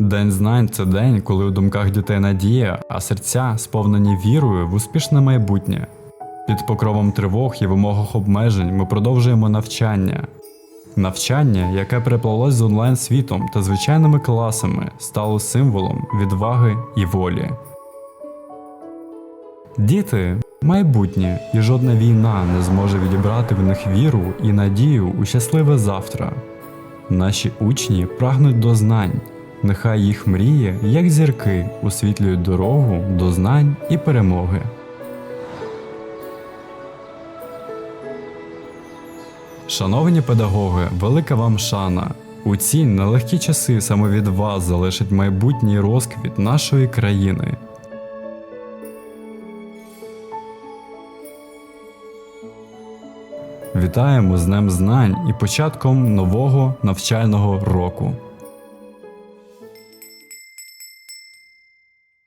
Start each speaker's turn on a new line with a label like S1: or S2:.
S1: День знань це день, коли у думках дітей надія, а серця сповнені вірою в успішне майбутнє. Під покровом тривог і вимогах обмежень ми продовжуємо навчання. Навчання, яке переплалось з онлайн світом та звичайними класами, стало символом відваги і волі. Діти майбутнє, і жодна війна не зможе відібрати в них віру і надію у щасливе завтра. Наші учні прагнуть до знань, нехай їх мрії, як зірки, освітлюють дорогу до знань і перемоги. Шановні педагоги, велика вам шана. У ці нелегкі часи саме від вас залежить майбутній розквіт нашої країни. Вітаємо з Днем Знань і початком нового навчального року.